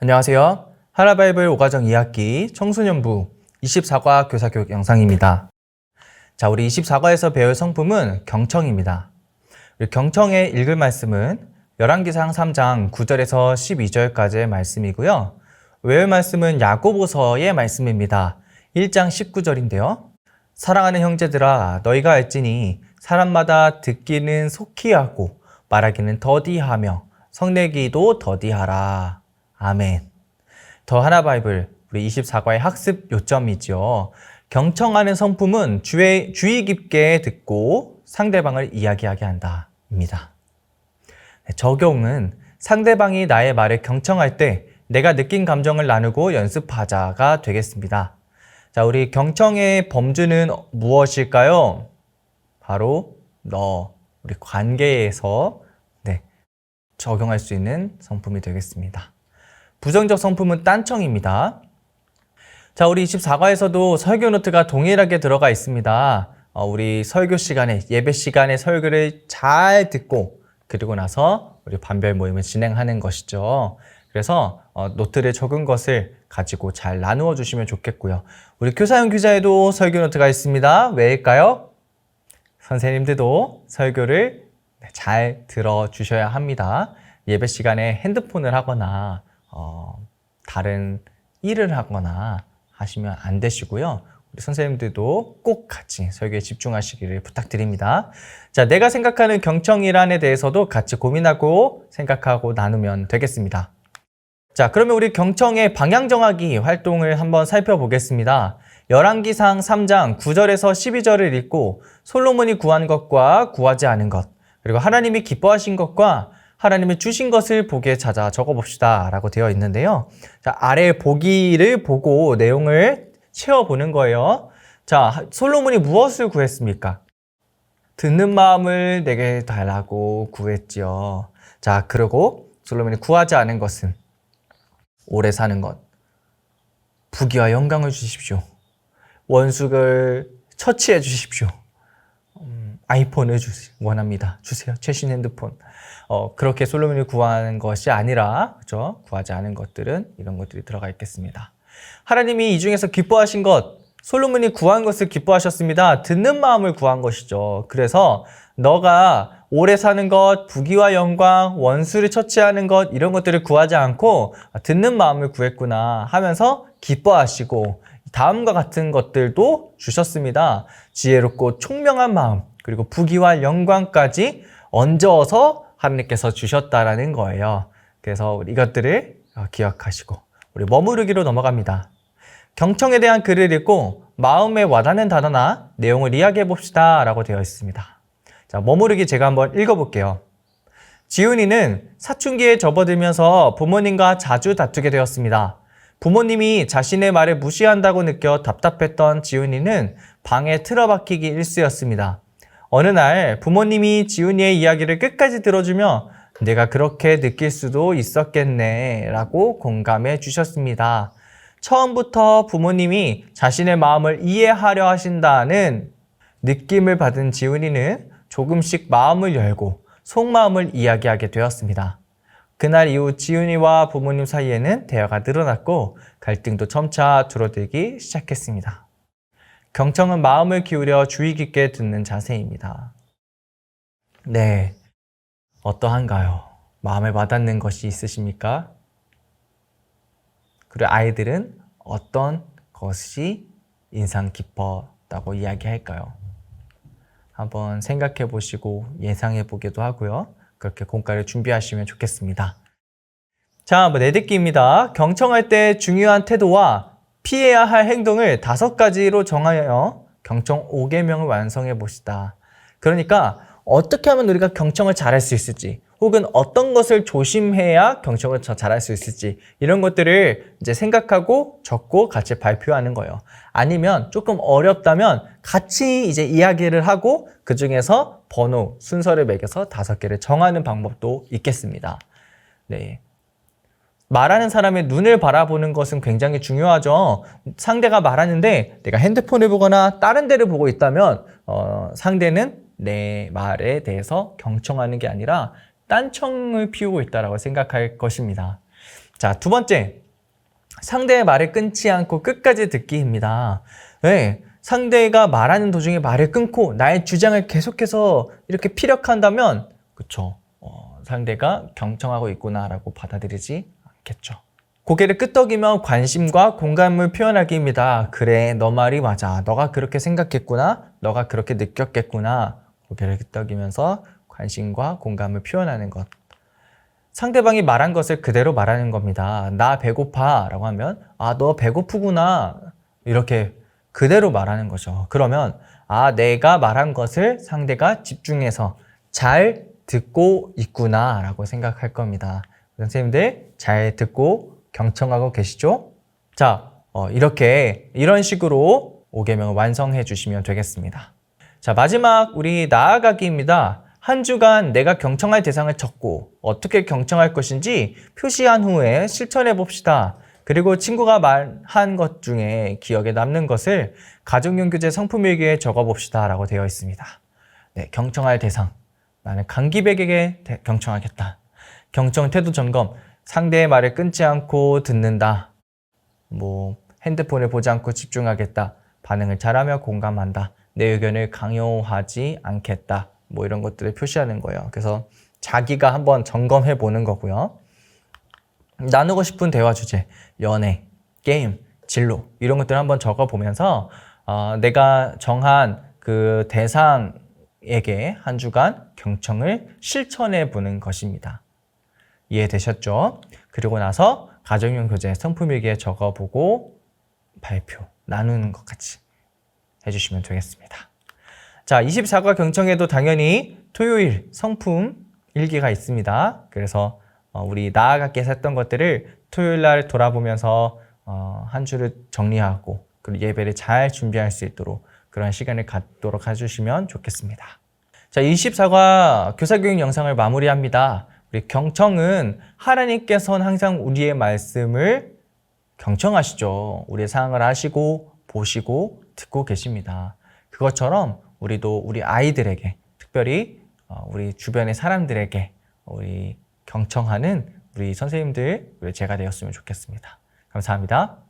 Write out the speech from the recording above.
안녕하세요. 하라바이블 5과정 2학기 청소년부 24과 교사교육 영상입니다. 자, 우리 24과에서 배울 성품은 경청입니다. 경청에 읽을 말씀은 열왕기상 3장 9절에서 12절까지의 말씀이고요. 외울 말씀은 야고보서의 말씀입니다. 1장 19절인데요. 사랑하는 형제들아 너희가 알지니 사람마다 듣기는 속히 하고 말하기는 더디하며 성내기도 더디하라. 아멘. 더 하나 바이블 우리 24과의 학습 요점이지요. 경청하는 성품은 주의, 주의 깊게 듣고 상대방을 이야기하게 한다입니다. 네, 적용은 상대방이 나의 말을 경청할 때 내가 느낀 감정을 나누고 연습하자가 되겠습니다. 자, 우리 경청의 범주는 무엇일까요? 바로 너, 우리 관계에서 네, 적용할 수 있는 성품이 되겠습니다. 부정적 성품은 딴청입니다. 자, 우리 24과에서도 설교 노트가 동일하게 들어가 있습니다. 어, 우리 설교 시간에, 예배 시간에 설교를 잘 듣고, 그리고 나서 우리 반별 모임을 진행하는 것이죠. 그래서 어, 노트를 적은 것을 가지고 잘 나누어 주시면 좋겠고요. 우리 교사용 규자에도 설교 노트가 있습니다. 왜일까요? 선생님들도 설교를 네, 잘 들어주셔야 합니다. 예배 시간에 핸드폰을 하거나 어, 다른 일을 하거나 하시면 안 되시고요. 우리 선생님들도 꼭 같이 설교에 집중하시기를 부탁드립니다. 자, 내가 생각하는 경청이란에 대해서도 같이 고민하고 생각하고 나누면 되겠습니다. 자, 그러면 우리 경청의 방향 정하기 활동을 한번 살펴보겠습니다. 열왕기상 3장 9절에서 12절을 읽고 솔로몬이 구한 것과 구하지 않은 것, 그리고 하나님이 기뻐하신 것과 하나님이 주신 것을 보기에 찾아 적어봅시다. 라고 되어 있는데요. 자, 아래 보기를 보고 내용을 채워보는 거예요. 자, 솔로몬이 무엇을 구했습니까? 듣는 마음을 내게 달라고 구했지요. 자, 그리고 솔로몬이 구하지 않은 것은 오래 사는 것, 부귀와 영광을 주십시오. 원수를 처치해 주십시오. 음, 아이폰을 주, 원합니다. 주세요. 최신 핸드폰. 어, 그렇게 솔로몬이 구하는 것이 아니라, 그죠? 구하지 않은 것들은 이런 것들이 들어가 있겠습니다. 하나님이 이 중에서 기뻐하신 것, 솔로몬이 구한 것을 기뻐하셨습니다. 듣는 마음을 구한 것이죠. 그래서 너가 오래 사는 것, 부귀와 영광, 원수를 처치하는 것, 이런 것들을 구하지 않고 듣는 마음을 구했구나 하면서 기뻐하시고 다음과 같은 것들도 주셨습니다. 지혜롭고 총명한 마음, 그리고 부귀와 영광까지 얹어서 하나님께서 주셨다라는 거예요. 그래서 이것들을 기억하시고 우리 머무르기로 넘어갑니다. 경청에 대한 글을 읽고 마음에 와닿는 단어나 내용을 이야기해 봅시다 라고 되어 있습니다. 자, 머무르기 제가 한번 읽어볼게요. 지훈이는 사춘기에 접어들면서 부모님과 자주 다투게 되었습니다. 부모님이 자신의 말을 무시한다고 느껴 답답했던 지훈이는 방에 틀어박히기 일쑤였습니다. 어느 날 부모님이 지훈이의 이야기를 끝까지 들어주며 내가 그렇게 느낄 수도 있었겠네 라고 공감해 주셨습니다. 처음부터 부모님이 자신의 마음을 이해하려 하신다는 느낌을 받은 지훈이는 조금씩 마음을 열고 속마음을 이야기하게 되었습니다. 그날 이후 지훈이와 부모님 사이에는 대화가 늘어났고 갈등도 점차 줄어들기 시작했습니다. 경청은 마음을 기울여 주의 깊게 듣는 자세입니다. 네. 어떠한가요? 마음에 와닿는 것이 있으십니까? 그리고 아이들은 어떤 것이 인상 깊었다고 이야기할까요? 한번 생각해 보시고 예상해 보기도 하고요. 그렇게 공과를 준비하시면 좋겠습니다. 자, 뭐 내듣기입니다. 경청할 때 중요한 태도와 피해야 할 행동을 다섯 가지로 정하여 경청 5개명을 완성해 봅시다. 그러니까 어떻게 하면 우리가 경청을 잘할 수 있을지, 혹은 어떤 것을 조심해야 경청을 더 잘할 수 있을지, 이런 것들을 이제 생각하고 적고 같이 발표하는 거예요. 아니면 조금 어렵다면 같이 이제 이야기를 하고 그 중에서 번호, 순서를 매겨서 다섯 개를 정하는 방법도 있겠습니다. 네. 말하는 사람의 눈을 바라보는 것은 굉장히 중요하죠. 상대가 말하는데 내가 핸드폰을 보거나 다른 데를 보고 있다면 어, 상대는 내 말에 대해서 경청하는 게 아니라 딴청을 피우고 있다라고 생각할 것입니다. 자, 두 번째. 상대의 말을 끊지 않고 끝까지 듣기입니다. 네, 상대가 말하는 도중에 말을 끊고 나의 주장을 계속해서 이렇게 피력한다면, 그쵸. 어, 상대가 경청하고 있구나라고 받아들이지 않겠죠. 고개를 끄덕이며 관심과 공감을 표현하기입니다. 그래, 너 말이 맞아. 너가 그렇게 생각했구나. 너가 그렇게 느꼈겠구나. 고개를 끄덕이면서 관심과 공감을 표현하는 것. 상대방이 말한 것을 그대로 말하는 겁니다. 나 배고파 라고 하면, 아, 너 배고프구나. 이렇게 그대로 말하는 거죠. 그러면, 아, 내가 말한 것을 상대가 집중해서 잘 듣고 있구나 라고 생각할 겁니다. 선생님들 잘 듣고 경청하고 계시죠? 자, 어, 이렇게 이런 식으로 5개명을 완성해 주시면 되겠습니다. 자, 마지막 우리 나아가기입니다. 한 주간 내가 경청할 대상을 적고 어떻게 경청할 것인지 표시한 후에 실천해 봅시다. 그리고 친구가 말한 것 중에 기억에 남는 것을 가족용 교재 성품일기에 적어 봅시다. 라고 되어 있습니다. 네, 경청할 대상. 나는 강기백에게 대- 경청하겠다. 경청 태도 점검. 상대의 말을 끊지 않고 듣는다. 뭐 핸드폰을 보지 않고 집중하겠다. 반응을 잘하며 공감한다. 내 의견을 강요하지 않겠다. 뭐 이런 것들을 표시하는 거예요. 그래서 자기가 한번 점검해 보는 거고요. 나누고 싶은 대화 주제, 연애, 게임, 진로 이런 것들을 한번 적어 보면서 어, 내가 정한 그 대상에게 한 주간 경청을 실천해 보는 것입니다. 이해되셨죠? 그리고 나서 가정용 교재 성품일기에 적어보고 발표, 나누는 것 같이 해주시면 되겠습니다. 자, 24과 경청에도 당연히 토요일 성품 일기가 있습니다. 그래서 어, 우리 나아가게 했던 것들을 토요일 날 돌아보면서 어, 한 주를 정리하고 그리고 예배를 잘 준비할 수 있도록 그런 시간을 갖도록 해주시면 좋겠습니다. 자, 24과 교사교육 영상을 마무리합니다. 우리 경청은 하나님께서는 항상 우리의 말씀을 경청하시죠. 우리의 상황을 아시고 보시고 듣고 계십니다. 그것처럼 우리도 우리 아이들에게 특별히 어, 우리 주변의 사람들에게 우리 경청하는 우리 선생님들 우리 제가 되었으면 좋겠습니다. 감사합니다.